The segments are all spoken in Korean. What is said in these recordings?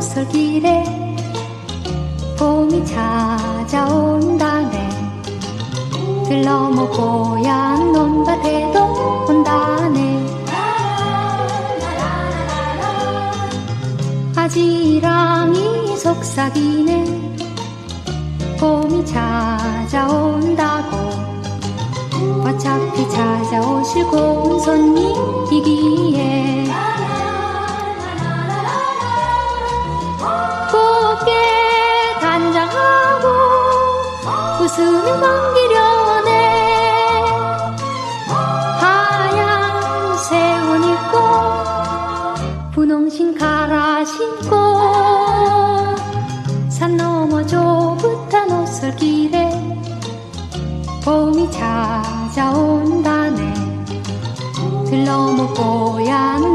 노설길에 봄이 찾아온다네 들러모 뽀얀 논밭에도 온다네. 아지랑이 속삭이네. 봄이 찾아온다고. 어차피 찾아오실 고운 손님 곱게 단장하고 웃으며 반기려네. 하얀 새옷 입고 분홍신 갈아 신고 산 너머 좁은 옷설길에 봄이 찾아온다네. 들러모 뽀얀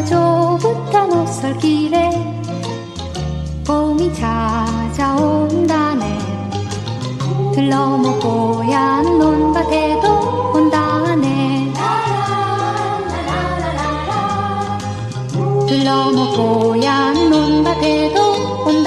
산 너머 좁은 옷설길에 봄이 찾아온다네. 들러모 뽀얀 논밭에도 온다네. 들러모 뽀얀 논밭에도 온다네